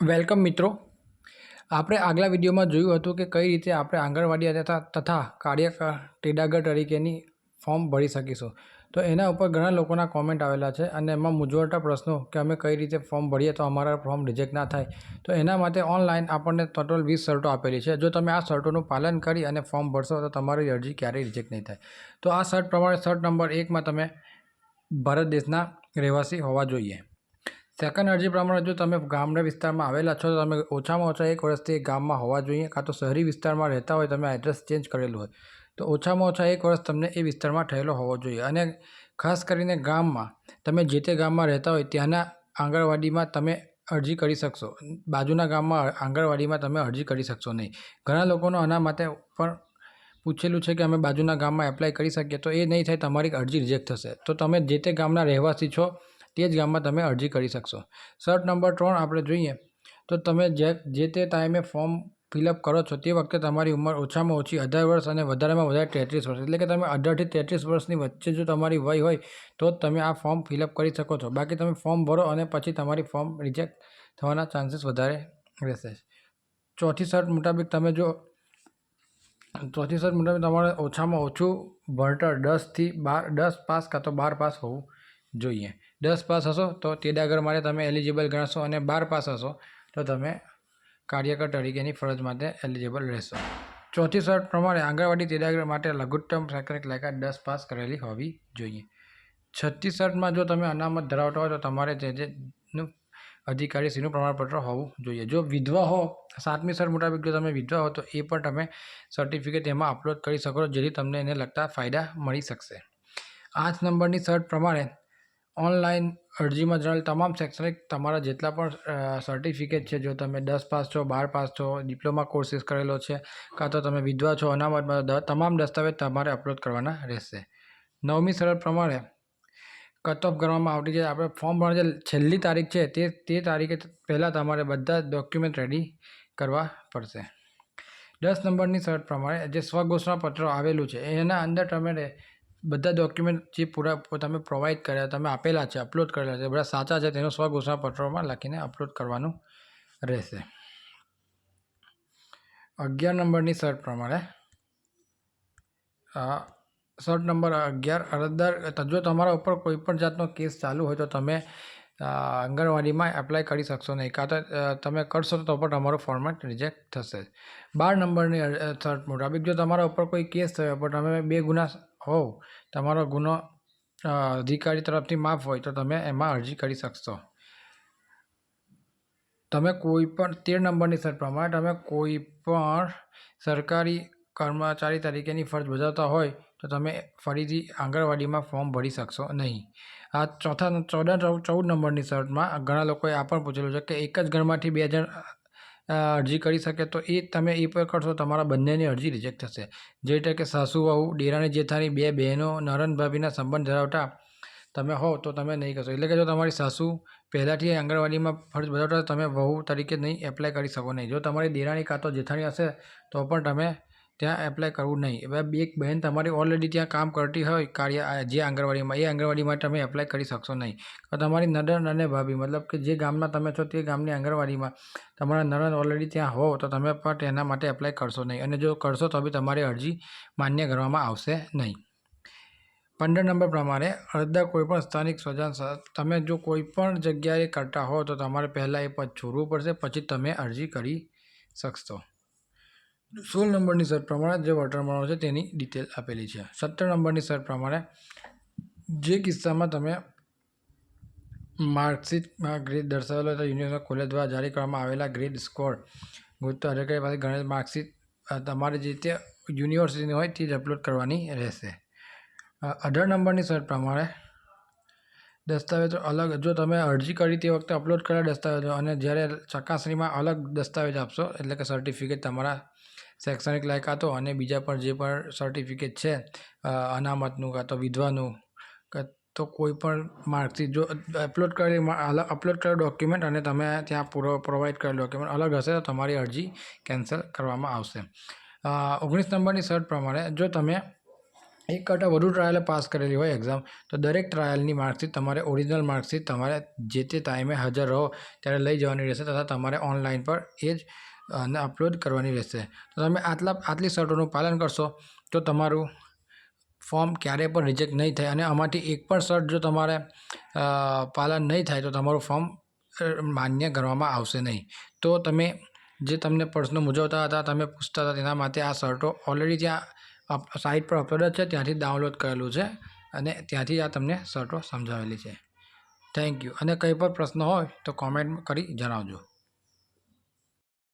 Welcome મિત્રો. આપણે આગલા વિડીયોમાં જોયું હતું કે કઈ રીતે આપણે આંગણવાડી તથા તથા કાર્ય ટેડાગર તરીકેની ફોર્મ ભરી શકીશું. તો એના ઉપર ઘણા લોકોના કોમેન્ટ આવેલા છે અને એમાં મૂંઝવણતા પ્રશ્નો કે અમે કઈ રીતે ફોર્મ ભરીએ તો અમારા ફોર્મ રિજેક્ટ ના થાય. તો એના માટે ઓનલાઈન આપણને ટોટલ વીસ શરતો આપેલી છે. જો તમે આ શરતોનું પાલન કરી અને ફોર્મ ભરશો તો તમારી અરજી ક્યારેય રિજેક્ટ નહીં થાય. તો આ શર્ટ પ્રમાણે શર્ટ નંબર એકમાં તમે ભારત દેશના રહેવાસી હોવા જોઈએ. સેકન્ડ અરજી પ્રમાણે જો તમે ગામના વિસ્તારમાં આવેલા છો, તો તમે ઓછામાં ઓછા એક વર્ષથી એ ગામમાં હોવા જોઈએ, કાં તો શહેરી વિસ્તારમાં રહેતા હોય, તમે એડ્રેસ ચેન્જ કરેલું હોય. તો ઓછામાં ઓછા એક વર્ષ તમને એ વિસ્તારમાં થયેલો હોવો જોઈએ. અને ખાસ કરીને ગામમાં, તમે જે તે ગામમાં રહેતા હોય, ત્યાંના આંગણવાડીમાં તમે અરજી કરી શકશો. બાજુના ગામમાં આંગણવાડીમાં તમે અરજી કરી શકશો નહીં. ઘણા લોકોનો આના માટે પણ પૂછેલું છે કે અમે બાજુના ગામમાં એપ્લાય કરી શકીએ, તો એ નહીં થાય, તમારી અરજી રિજેક્ટ થશે. તો તમે જે તે ગામના રહેવાસી છો તે જ ગામમાં તમે અરજી કરી શકશો. શર્ટ નંબર ત્રણ આપણે જોઈએ તો તમે જે જે તે ટાઈમે ફોર્મ ફિલઅપ કરો છો તે વખતે તમારી ઉંમર ઓછામાં ઓછી અઢાર વર્ષ અને વધારેમાં વધારે તેત્રીસ વર્ષ, એટલે કે તમે અઢારથી તેત્રીસ વર્ષની વચ્ચે જો તમારી વય હોય તો જ તમે આ ફોર્મ ફિલઅપ કરી શકો છો. બાકી તમે ફોર્મ ભરો અને પછી તમારી ફોર્મ રિજેક્ટ થવાના ચાન્સીસ વધારે રહેશે. ચોથી શર્ત મુતાબિક તમે જો, ચોથી શર્ત મુતાબિક તમારે ઓછામાં ઓછું ભણતર દસથી બાર, દસ પાસ કાં તો બાર પાસ હોવું જોઈએ. દસ પાસ હશો તો તેડાગર માટે તમે એલિજિબલ ગણાશો અને બાર પાસ હશો તો તમે કાર્યકર તરીકેની ફરજ માટે એલિજિબલ રહેશો. ચોથી શરત પ્રમાણે આંગણવાડી તેડાગર માટે લઘુત્તમ શૈક્ષણિક લાયકાત દસ પાસ કરેલી હોવી જોઈએ. છઠ્ઠી શરતમાં જો તમે અનામત ધરાવતા હોય તો તમારે જે જેનું અધિકારીશ્રીનું પ્રમાણપત્ર હોવું જોઈએ. જો વિધવા હો, સાતમી શર્ત મુતાબિક જો તમે વિધવા હો તો એ પણ તમે સર્ટિફિકેટ એમાં અપલોડ કરી શકો જેથી તમને એને લગતા ફાયદા મળી શકશે. આઠ નંબરની શર્ટ પ્રમાણે ઓનલાઈન અરજીમાં જણાવેલ તમામ શૈક્ષણિક તમારા જેટલા પણ સર્ટિફિકેટ છે, જો તમે દસ પાસ છો, બાર પાસ છો ડિપ્લોમા કોર્સીસ કરેલો છે, કાં તો તમે વિધવા છો, અનામતમાં તમામ દસ્તાવેજ તમારે અપલોડ કરવાના રહેશે. નવમી શરત પ્રમાણે કટ ઓફ કરવામાં આવતી છે આપણે ફોર્મ ભરવાની જે છેલ્લી તારીખ છે, તે તે તારીખે પહેલાં તમારે બધા ડોક્યુમેન્ટ રેડી કરવા પડશે. દસ નંબરની શરત પ્રમાણે જે સ્વઘોષણા પત્ર આવેલું છે, એના અંદર તમારે બધા ડોક્યુમેન્ટ જે પૂરા તમે પ્રોવાઈડ કર્યા, તમે આપેલા છે અપલોડ કરેલા છે, બધા સાચા છે, તેનો સ્વઘોષણા પત્રોમાં લખીને અપલોડ કરવાનું રહેશે. અગિયાર નંબરની શર્ટ પ્રમાણે શર્ટ નંબર અગિયાર, અરજદાર જો તમારા ઉપર કોઈ પણ જાતનો કેસ ચાલુ હોય તો તમે આંગણવાડીમાં એપ્લાય કરી શકશો નહીં. કાં તો તમે કરશો તો પણ તમારો ફોર્મેટ રિજેક્ટ થશે. બાર નંબરની શર્ટ મુતાબિક જો તમારા ઉપર કોઈ કેસ થયો, પણ તમે બે ગુના હોવ, તમારો ગુનો અધિકારી તરફથી માફ હોય તો તમે એમાં અરજી કરી શકશો. તમે કોઈ પણ તેર નંબરની શરત પ્રમાણે તમે કોઈ પણ સરકારી કર્મચારી તરીકેની ફરજ બજાવતા હોય તો તમે ફરીથી આંગણવાડીમાં ફોર્મ ભરી શકશો નહીં. આ ચોથા, ચૌદ ચૌદ નંબરની શર્ટમાં ઘણા લોકોએ આ પણ પૂછેલું છે કે એક જ ઘરમાંથી બે જણ અરજી કરી શકે તો એ તમે એ પર કરશો, તમારા બંનેની અરજી રિજેક્ટ થશે. જે રીતે કે સાસુ, વહુ દેરાણી જેઠાણી બે બહેનો નરન ભાભીના સંબંધ ધરાવતા તમે હો તો તમે નહીં કરશો. એટલે કે જો તમારી સાસુ પહેલાંથી આંગણવાડીમાં ફરજ બજાવતા તમે વહુ તરીકે નહીં એપ્લાય કરી શકો નહીં. જો તમારી દેરાણી કાં તો જેઠાણી હશે તો પણ તમે ત્યાં એપ્લાય કરવું નહીં. હવે એક બહેન તમારી ઓલરેડી ત્યાં કામ કરતી હોય, કાર્ય જે આંગણવાડીમાં, એ આંગણવાડીમાં તમે એપ્લાય કરી શકશો નહીં. તમારી નડન અને ભાભી, મતલબ કે જે ગામમાં તમે છો તે ગામની આંગણવાડીમાં, તમારા નડન ઓલરેડી ત્યાં હો, તો તમે પણ તેના માટે એપ્લાય કરશો નહીં. અને જો કરશો તો બી તમારી અરજી માન્ય કરવામાં આવશે નહીં. પંદર નંબર પ્રમાણે અરજદાર કોઈપણ સ્થાનિક સ્વજન તમે જો કોઈપણ જગ્યાએ કરતા હો, તો તમારે પહેલાં એ પદ છોડવું પડશે, પછી તમે અરજી કરી શકશો. સોળ નંબરની શર્ટ પ્રમાણે જે વળતર છે તેની ડિટેલ આપેલી છે. સત્તર નંબરની શર્ટ પ્રમાણે જે કિસ્સામાં તમે માર્કશીટમાં ગ્રેડ દર્શાવેલો તો યુનિવર્સિટી કોલેજ દ્વારા જારી કરવામાં આવેલા ગ્રેડ સ્કોર ગુરુત્વ અધિકારી પાસે ગણેશ માર્કશીટ તમારે જે તે યુનિવર્સિટીની હોય તે જ અપલોડ કરવાની રહેશે. અઢાર નંબરની શર્ટ પ્રમાણે દસ્તાવેજો અલગ. જો તમે અરજી કરી તે વખતે અપલોડ કરેલા દસ્તાવેજો અને જ્યારે ચકાસણીમાં અલગ દસ્તાવેજ આપશો, એટલે કે સર્ટિફિકેટ તમારા શૈક્ષણિક લાયકાતો અને બીજા પણ જે પણ સર્ટિફિકેટ છે અનામતનું કાં તો વિધવાનું તો કોઈ પણ માર્કશીટ, જો અપલોડ કરેલી અલગ અપલોડ કરેલ ડોક્યુમેન્ટ અને તમે ત્યાં પૂરો પ્રોવાઈડ કરેલ ડોક્યુમેન્ટ અલગ હશે તો તમારી અરજી કેન્સલ કરવામાં આવશે. ઓગણીસ નંબરની શર્ત પ્રમાણે જો તમે એક કરતાં વધુ ટ્રાયલે પાસ કરેલી હોય એક્ઝામ તો દરેક ટ્રાયલની માર્કશીટ તમારે ઓરિજિનલ માર્કશીટ તમારે જે તે ટાઈમે હાજર રહો, ત્યારે લઈ જવાની રહેશે તથા તમારે ઓનલાઈન પર એ જ અપલોડ કરવાની રહેશે. તો તમે આટલા, આટલી શરતોનું પાલન કરશો, તો તમારું ફોર્મ ક્યારેય પણ રિજેક્ટ નહીં થાય અને આમાંથી એક પણ શર્ટ જો તમારે પાલન નહીં થાય, તો તમારું ફોર્મ માન્ય ગણવામાં આવશે નહીં. તો તમે જે તમને પ્રશ્નો મૂંઝવતા હતા, તમે પૂછતા હતા, તેના માટે આ શર્ટો ઓલરેડી ત્યાં સાઇટ પર અપલોડ છે, ત્યાંથી ડાઉનલોડ કરેલું છે અને ત્યાંથી આ તમને શરતો સમજાવેલી છે. થેન્ક યુ અને કંઈ પણ પ્રશ્ન હોય તો કોમેન્ટ કરી જણાવજો.